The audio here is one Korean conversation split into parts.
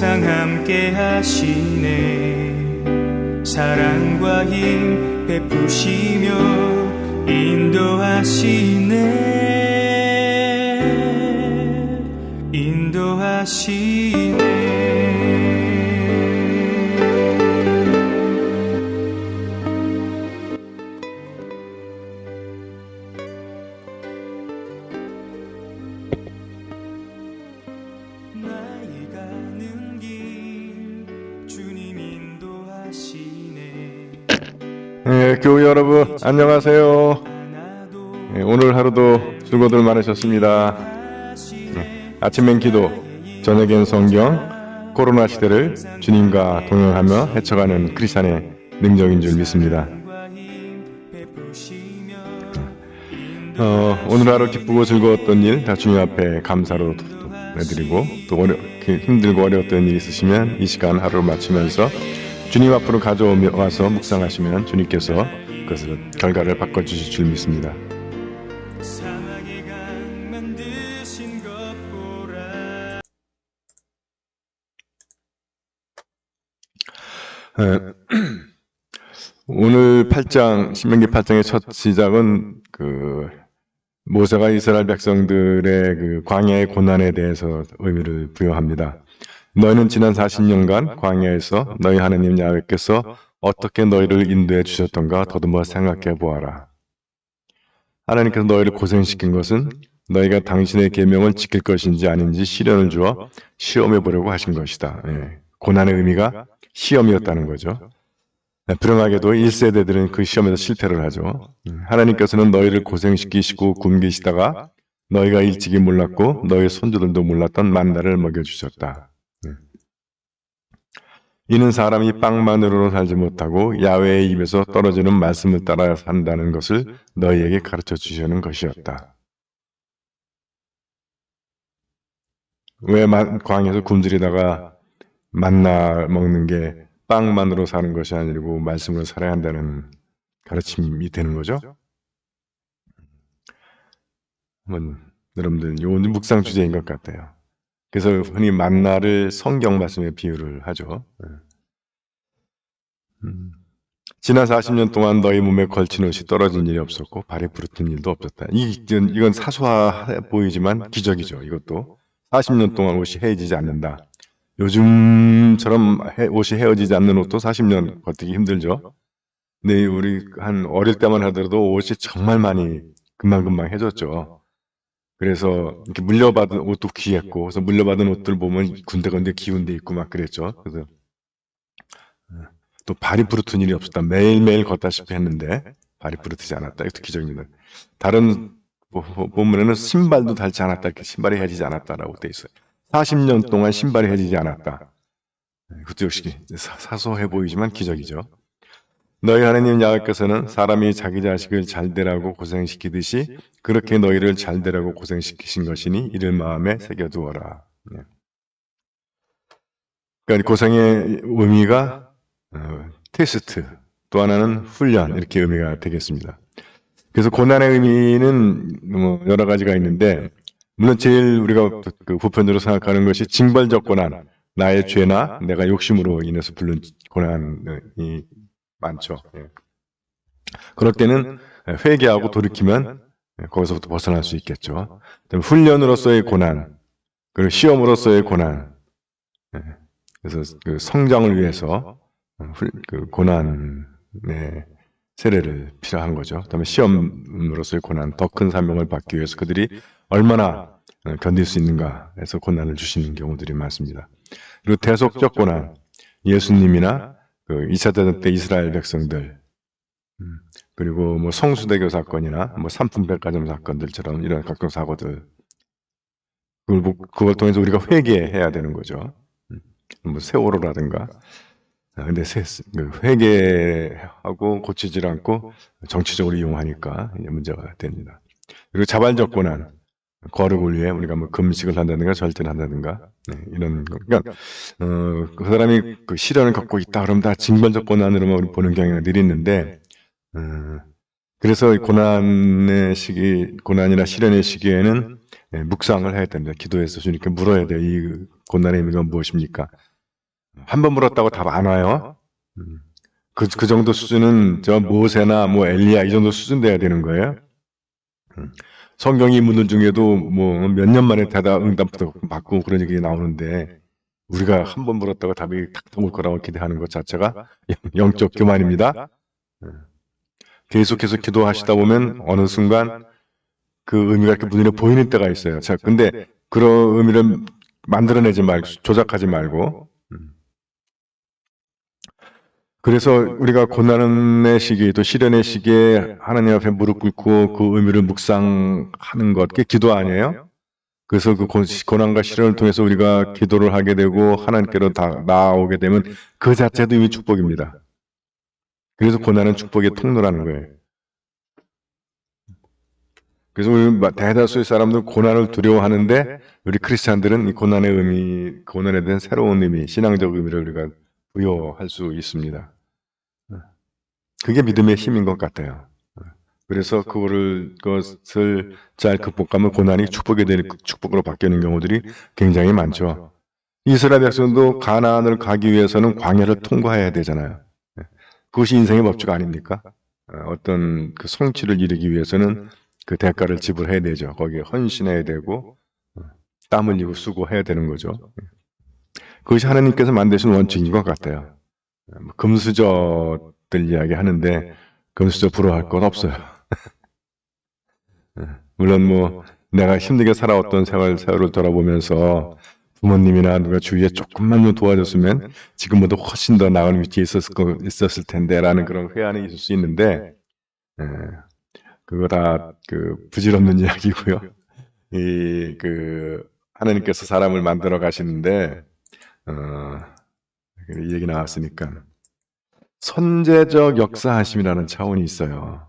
항상 함께 하시네. 사랑과 힘 베푸시며 인도하시네 예, 교우 여러분 안녕하세요. 예, 오늘 하루도 수고들 많으셨습니다. 예, 아침엔 기도, 저녁엔 성경, 코로나 시대를 주님과 동행하며 헤쳐가는 크리스찬의 능력인 줄 믿습니다. 힘 베푸시며 어, 오늘 하루 기쁘고 즐거웠던 일 다 주님 앞에 감사로 해드리고 또 어려, 그 힘들고 어려웠던 일 있으시면 이 시간 하루를 마치면서 주님 앞으로 가져와서 묵상하시면 주님께서 그것을 결과를 바꿔 주실 줄 믿습니다. 예, 오늘 8장 신명기 8장의 첫 시작은 그 모세가 이스라엘 백성들의 그 광야의 고난에 대해서 의미를 부여합니다. 너희는 지난 40년간 광야에서 너희 하나님 야훼께서 어떻게 너희를 인도해 주셨던가 더듬어 생각해 보아라. 하나님께서 너희를 고생시킨 것은 너희가 당신의 계명을 지킬 것인지 아닌지 시련을 주어 시험해 보려고 하신 것이다. 예, 고난의 의미가 시험이었다는 거죠. 네, 불행하게도 1세대들은 그 시험에서 실패를 하죠. 음, 하나님께서는 너희를 고생시키시고 굶기시다가 너희가 일찍이 몰랐고 너희 손주들도 몰랐던 만나를 먹여주셨다. 네. 이는 사람이 빵만으로는 살지 못하고 야외의 입에서 떨어지는 말씀을 따라 산다는 것을 너희에게 가르쳐 주시는 것이었다. 왜 만- 광에서 굶주리다가 만나 먹는 게 빵만으로 사는 것이 아니고 말씀으로 살아야 한다는 가르침이 되는 거죠. 한번 여러분들 요 묵상 주제인 것 같아요. 그래서 흔히 만나를 성경 말씀에 비유를 하죠. 예. 음. 지난 40년 동안 너희 몸에 걸친 옷이 떨어진 일이 없었고 발이 부르튼 일도 없었다. 이, 이건, 이건 사소해 보이지만 기적이죠. 이것도 40년 동안 옷이 헤어지지 않는다. 요즘처럼 해- 옷이 헤어지지 않는 옷도 40년 버티기 힘들죠. 근데 우리 한 어릴 때만 하더라도 옷이 정말 많이 금방금방 해졌죠. 그래서 이렇게 물려받은 옷도 귀했고, 그래서 물려받은 옷들 보면 군데군데 기운 데 있고 막 그랬죠. 그래서 어, 또 발이 부르튼 일이 없었다. 매일매일 걷다시피 했는데 발이 부르트지 않았다. 이것도 기적입니다. 다른 본문에는 신발도 닳지 않았다. 이렇게 신발이 해지지 않았다라고 돼 있어요. 40년 동안 신발이 해지지 않았다. 네, 그것도 역시 사- 사소해 보이지만 기적이죠. 너희 하나님 야훼께서는 사람이 자기 자식을 잘되라고 고생시키듯이 그렇게 너희를 잘되라고 고생시키신 것이니 이를 마음에 새겨두어라. 네. 그러니까 고생의 의미가 어, 테스트, 또 하나는 훈련 이렇게 의미가 되겠습니다. 그래서 고난의 의미는 뭐 여러 가지가 있는데 물론 제일 우리가 그 보편적으로 생각하는 것이 징벌적 고난, 나의 죄나 내가 욕심으로 인해서 부른 고난이 많죠. 예. 그럴 때는 회개하고 돌이키면 거기서부터 벗어날 수 있겠죠. 그다음에 훈련으로서의 고난, 그리고 시험으로서의 고난. 예. 그래서 그 성장을 위해서 훌- 그 고난의 세례를 필요한 거죠. 그다음에 시험으로서의 고난, 더 큰 사명을 받기 위해서 그들이 얼마나 어, 견딜 수 있는가 해서 고난을 주시는 경우들이 많습니다. 그리고 대속적 고난, 예수님이나 그 2차 대전 때 이스라엘 백성들, 음, 그리고 뭐 성수대교 사건이나 뭐 삼풍백화점 사건들처럼 이런 각종 사고들, 그걸, 보- 그걸 통해서 우리가 회개해야 되는 거죠. 음, 뭐 세월호라든가. 아, 근데 세, 그 회개하고 고치질 않고 정치적으로 이용하니까 문제가 됩니다. 그리고 자발적 고난, 거룩을 위해 우리가 뭐 금식을 한다든가 절제를 한다든가 네, 이런 거. 그러니까 어, 그 사람이 그 시련을 겪고 있다 그러면 다 징벌적 고난으로만 우리 보는 경향이 늘 있는데 어, 그래서 고난의 시기, 고난이나 시련의 시기에는 예, 묵상을 해야 됩니다. 기도해서 주님께 물어야 돼요. 이 고난의 의미가 무엇입니까? 한 번 물었다고 답 안 와요. 음. 그, 그 정도 수준은 저 모세나 뭐 엘리야 이 정도 수준 돼야 되는 거예요. 음. 성경 인물들 중에도 뭐 몇 년 만에 대답 응답도 받고 그런 얘기 나오는데 우리가 한 번 물었다고 답이 탁올 거라고 기대하는 것 자체가 영적 교만입니다. 음. 계속해서 기도하시다 보면 어느 순간 그 의미가 이렇게 눈에 보이는 때가 있어요. 자, 근데 그런 의미를 만들어내지 말고 조작하지 말고 음. 그래서 우리가 고난의 시기 또 시련의 시기에 하나님 앞에 무릎 꿇고 그 의미를 묵상하는 것 그게 기도 아니에요? 그래서 그 고- 고난과 시련을 통해서 우리가 기도를 하게 되고 하나님께로 다 나아오게 되면 그 자체도 이미 축복입니다. 그래서 고난은 축복의 통로라는 거예요. 그래서 우리 마- 대다수의 사람들 고난을 두려워하는데 우리 크리스찬들은 이 고난의 의미, 고난에 대한 새로운 의미, 신앙적 의미를 우리가 부여할 수 있습니다. 그게 믿음의 힘인 것 같아요. 그래서 그거를 그것을 잘 극복하면 고난이 축복이 되는 축복으로 바뀌는 경우들이 굉장히 많죠. 이스라엘 백성도 가나안을 가기 위해서는 광야를 통과해야 되잖아요. 그것이 인생의 법칙 아닙니까? 어, 어떤 그 성취를 이루기 위해서는 그 대가를 지불해야 되죠. 거기에 헌신해야 되고 어, 땀 흘리고 수고해야 되는 거죠. 그것이 하나님께서 만드신 원칙인 것 같아요. 어, 뭐 금수저들 이야기 하는데 금수저 부러워할 건 없어요. 어, 물론 뭐 내가 힘들게 살아왔던 생활 세월을 돌아보면서 부모님이나 누가 주위에 조금만 더 도와줬으면 지금보다 훨씬 더 나은 위치에 있었을, 거, 있었을 텐데라는 그런 회한이 있을 수 있는데 예, 그거 다 그 부질없는 이야기고요. 이 그 하나님께서 사람을 만들어 가시는데 어, 이 얘기 나왔으니까 선제적 역사하심이라는 차원이 있어요.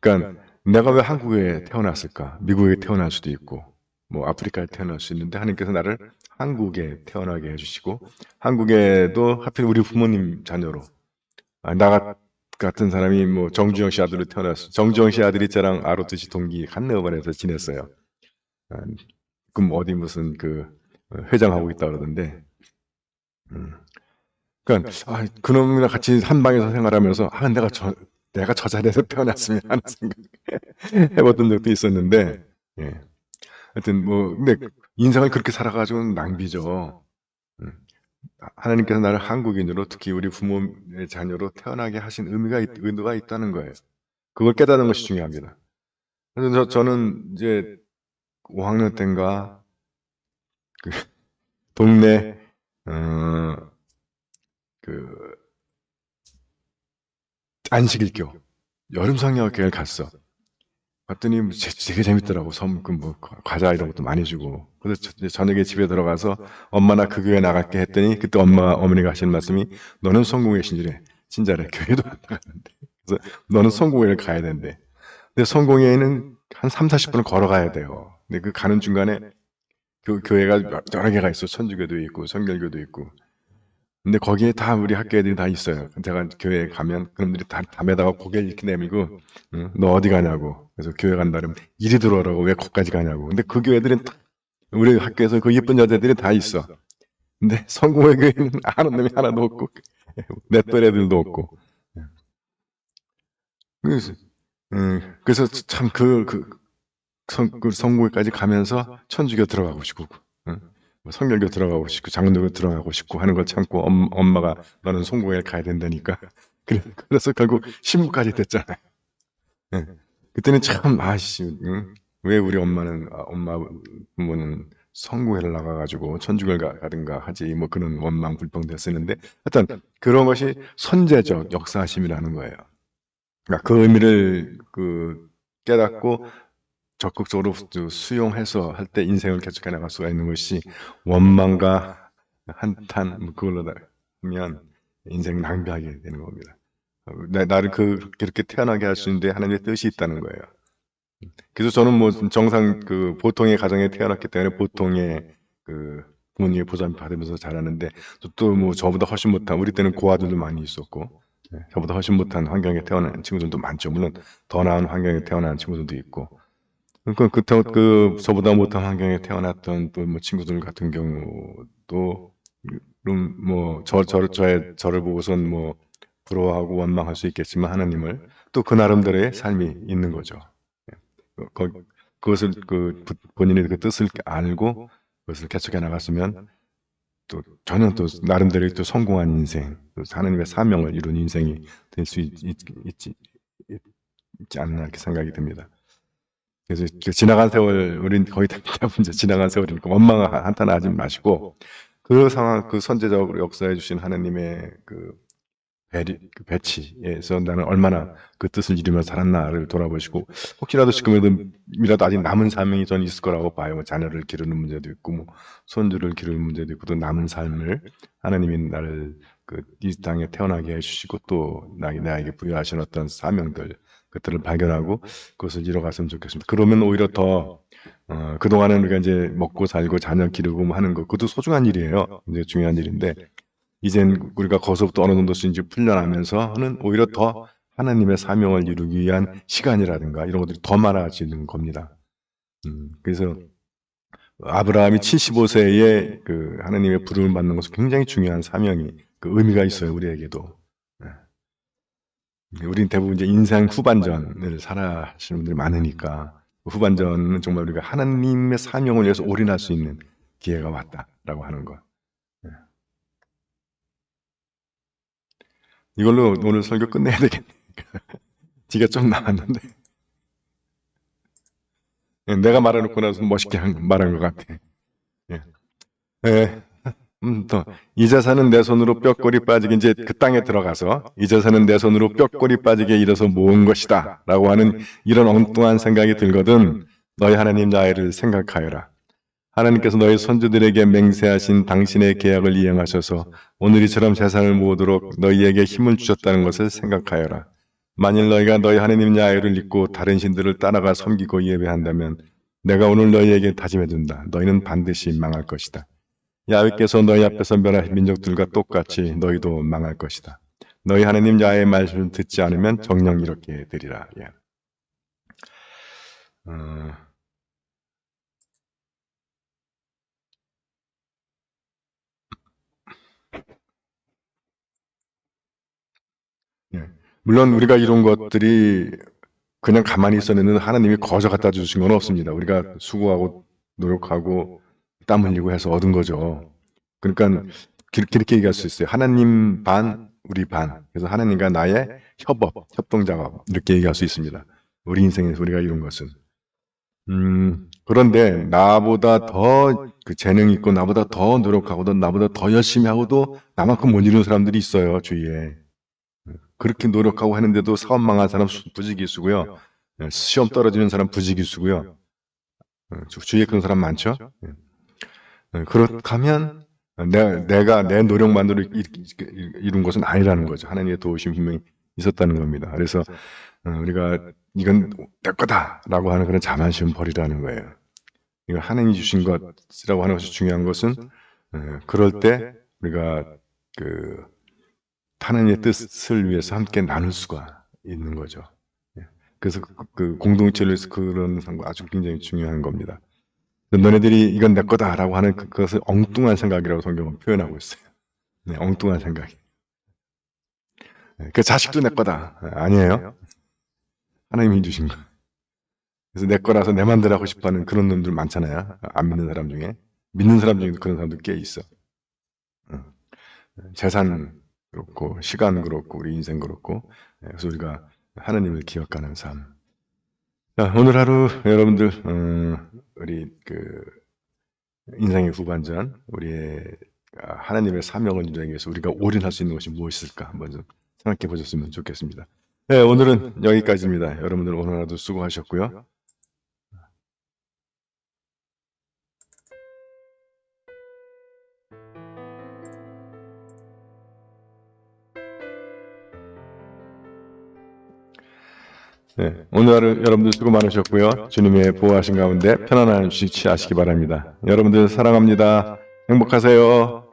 그러니까 내가 왜 한국에 태어났을까? 미국에 태어날 수도 있고 뭐 아프리카에 태어날 수 있는데 하나님께서 나를 한국에 태어나게 해주시고 한국에도 하필 우리 부모님 자녀로 아, 나 같- 같은 사람이 뭐 정주영 씨 아들로 태어났어. 정주영 씨 아들이 저랑 아로트시 동기 한내어반에서 지냈어요. 아, 그럼 어디 무슨 그 회장하고 있다 그러던데. 음. 그러니까 아, 그놈이랑 같이 한 방에서 생활하면서 아 내가 저 내가 저 자리에서 태어났으면 하는 생각 해봤던 적도 있었는데. 예. 하여튼 뭐 근데 인생을 그렇게 살아가지고는 낭비죠. 음. 하나님께서 나를 한국인으로 특히 우리 부모의 자녀로 태어나게 하신 의미가 있, 의도가 있다는 거예요. 그걸 깨닫는 것이 중요합니다. 그래서 저, 저는 이제 5학년 때인가 그 동네 어, 그 안식일교 여름 성경학교를 갔어. 봤더니 뭐 제- 되게 재밌더라고. 섬, 그 뭐, 과자 이런 것도 많이 주고. 그래서 저- 저녁에 집에 들어가서 엄마 나 그 교회 나갈게 했더니 그때 엄마, 어머니가 하시는 말씀이 너는 성공의 신주래. 진짜래. 교회도 안 나가는데. 그래서 너는 성공회를 가야 된대. 근데 성공회는 한 3, 40분을 걸어가야 돼요. 근데 그 가는 중간에 교, 교회가 여러 개가 있어. 천주교도 있고, 성결교도 있고. 근데 거기에 다 우리 학교 애들이 다 있어요. 제가 교회에 가면 그놈들이 다 담에다가 고개를 이렇게 내밀고 응? 너 어디 가냐고. 그래서 교회 간다면 이리 들어오라고 왜 거기까지 가냐고. 근데 그 교회들은 다 우리 학교에서 그 예쁜 여자들이 다 있어. 근데 성공회 교회는 아는 놈이 하나도 없고 내 또래들도 없고. 그래서, 음, 그래서 참 그, 그, 성, 그 성공회까지 가면서 천주교 들어가고 싶고, 응? 뭐 성결교 들어가고 싶고, 장로교 들어가고 싶고 하는 걸 참고 엄, 엄마가 너는 성공회를 가야 된다니까. 그래, 그래서 결국 신부까지 됐잖아요. 응. 그때는 참, 아씨, 응? 왜 우리 엄마는, 아, 엄마 부모는 성공회를 나가가지고 천주교를 가- 가든가 하지, 뭐 그런 원망 불평 됐었는데, 하여튼 그런 것이 선제적 역사심이라는 거예요. 그러니까 그 의미를 그 깨닫고 적극적으로 수- 수용해서 할 때 인생을 개척해 나갈 수가 있는 것이 원망과 한탄 뭐 그걸로 다 하면 인생 낭비하게 되는 겁니다. 어, 나, 그, 그렇게 태어나게 할 수 있는데 하나님의 뜻이 있다는 거예요. 그래서 저는 뭐 정상 그 보통의 가정에 태어났기 때문에 보통의 그 부모님의 보상 받으면서 자라는데 또 뭐 저보다 훨씬 못한 우리 때는 고아들도 많이 있었고 예, 저보다 훨씬 못한 환경에 태어난 친구들도 많죠. 물론 더 나은 환경에 태어난 친구들도 있고. 그, 그, 그, 그 저보다 못한 환경에 태어났던 또 뭐 친구들 같은 경우도 음, 뭐, 저, 저, 저의, 저를 보고선 뭐, 부러워하고 원망할 수 있겠지만 하나님을 또 그 나름대로의 삶이 있는 거죠. 예. 그, 그, 그것을 그 부- 본인의 그 뜻을 알고 그것을 개척해 나갔으면 또 전혀 또 나름대로 또 성공한 인생, 또 하나님의 사명을 이룬 인생이 될 수 있지, 있지 않나 이렇게 생각이 듭니다. 그래서 그 지나간 세월, 우린 거의 대부분 이제 지나간 세월이니까 원망 한탄 하지 마시고 그 상황, 그 선제적으로 역사해 주신 하나님의 그 배리, 그 배치에서 나는 얼마나 그 뜻을 이루며 살았나를 돌아보시고 혹시라도 지금이라도 아직 남은 사명이 전 있을 거라고 봐요. 뭐 자녀를 기르는 문제도 있고 뭐 손주를 기르는 문제도 있고 또 남은 삶을 하나님이 나를 그 이 땅에 태어나게 해주시고 또 나, 나에게 부여하신 어떤 사명들 그들을 발견하고 그것을 이뤄갔으면 좋겠습니다. 그러면 오히려 더 어, 그동안은 우리가 이제 먹고 살고 자녀 기르고 뭐 하는 거 그것도 소중한 일이에요. 이제 중요한 일인데 이젠 우리가 거기서부터 어느 정도씩 이제 풀려나면서 는 오히려 더 하나님의 사명을 이루기 위한 시간이라든가 이런 것들이 더 많아지는 겁니다. 음, 그래서 아브라함이 75세에 그 하나님의 부름을 받는 것은 굉장히 중요한 사명이 그 의미가 있어요 우리에게도. 예. 우린 대부분 이제 인생 후반전을 살아가시는 분들이 많으니까 그 후반전은 정말 우리가 하나님의 사명을 위해서 올인할 수 있는 기회가 왔다라고 하는 거. 예. 이걸로 오늘 설교 끝내야 되겠네. 지가 좀 남았는데. 예, 내가 말해놓고 나서 멋있게 한- 말한 것 같아. 예. 예. 음, 또, 이 자산은 내 손으로 뼈골이 빠지게, 이제 그 땅에 들어가서, 이 자산은 내 손으로 뼈골이 빠지게 일어서 모은 것이다. 라고 하는 이런 엉뚱한 생각이 들거든, 너희 하나님 야훼를 생각하여라. 하나님께서 너희 선조들에게 맹세하신 당신의 계약을 이행하셔서 오늘 이처럼 재산을 모으도록 너희에게 힘을 주셨다는 것을 생각하여라. 만일 너희가 너희 하나님 야훼를 잊고 다른 신들을 따라가 섬기고 예배한다면 내가 오늘 너희에게 다짐해둔다. 너희는 반드시 망할 것이다. 야훼께서 너희 앞에서 멸할 민족들과 똑같이 너희도 망할 것이다. 너희 하나님 야훼의 말씀을 듣지 않으면 정령 이렇게 되리라. 예. 어, 예. 물론 우리가 이룬 것들이 그냥 가만히 있었는데 하나님이 거저 갖다 주신 건 없습니다. 우리가 수고하고 노력하고 땀 흘리고 해서 얻은 거죠. 그러니까 그렇게, 얘기할 수 있어요. 하나님 반, 우리 반. 그래서 하나님과 나의 협업, 협동작업 이렇게 얘기할 수 있습니다. 우리 인생에서 우리가 이룬 것은. 음, 그런데 나보다 더 그 재능 있고 나보다 더 노력하고도 나보다 더 열심히 하고도 나만큼 못 이루는 사람들이 있어요, 주위에. 그렇게 노력하고 하는데도 사업 망한 사람 수- 부지기수고요. 예, 시험 떨어지는 사람 부지기수고요. 어, 주- 주위에 그런 사람 많죠? 예. 예, 그렇게 하면 내, 내가 내 노력만으로 이- 이룬 것은 아니라는 거죠. 하나님의 도우심 힘이 있었다는 겁니다. 그래서 어, 우리가 이건 내 거다라고 하는 그런 자만심 버리라는 거예요. 이거 하나님이 주신 것이라고 하는 것이 중요한 것은 예, 그럴 때 우리가 그 하나님의 뜻을 위해서 함께 나눌 수가 있는 거죠. 예. 그래서 그, 그 공동체를 위해서 그런 상 아주 굉장히 중요한 겁니다. 너네들이 이건 내 거다라고 하는 그- 그것을 엉뚱한 생각이라고 성경은 표현하고 있어요. 네, 엉뚱한 생각이. 네, 그 자식도 내 거다. 네, 아니에요. 하나님이 주신 거. 그래서 내 거라서 내 맘대로 하고 싶어 하는 그런 놈들 많잖아요. 안 믿는 사람 중에. 믿는 사람 중에도 그런 사람들 꽤 있어. 응. 재산 그렇고, 시간 그렇고, 우리 인생 그렇고. 네, 그래서 우리가 하나님을 기억하는 삶. 자, 오늘 하루 여러분들, 음, 우리 그 인생의 후반전, 우리의 아, 하나님의 사명을 이루기 위해서 우리가 올인할 수 있는 것이 무엇일까 한번 좀 생각해 보셨으면 좋겠습니다. 네, 오늘은 여기까지입니다. 여러분들 오늘 하루도 수고하셨고요. 네, 오늘 하루 여러분들 수고 많으셨고요. 주님의 보호하신 가운데 편안한 휴식 취하시기 바랍니다. 여러분들 사랑합니다. 행복하세요.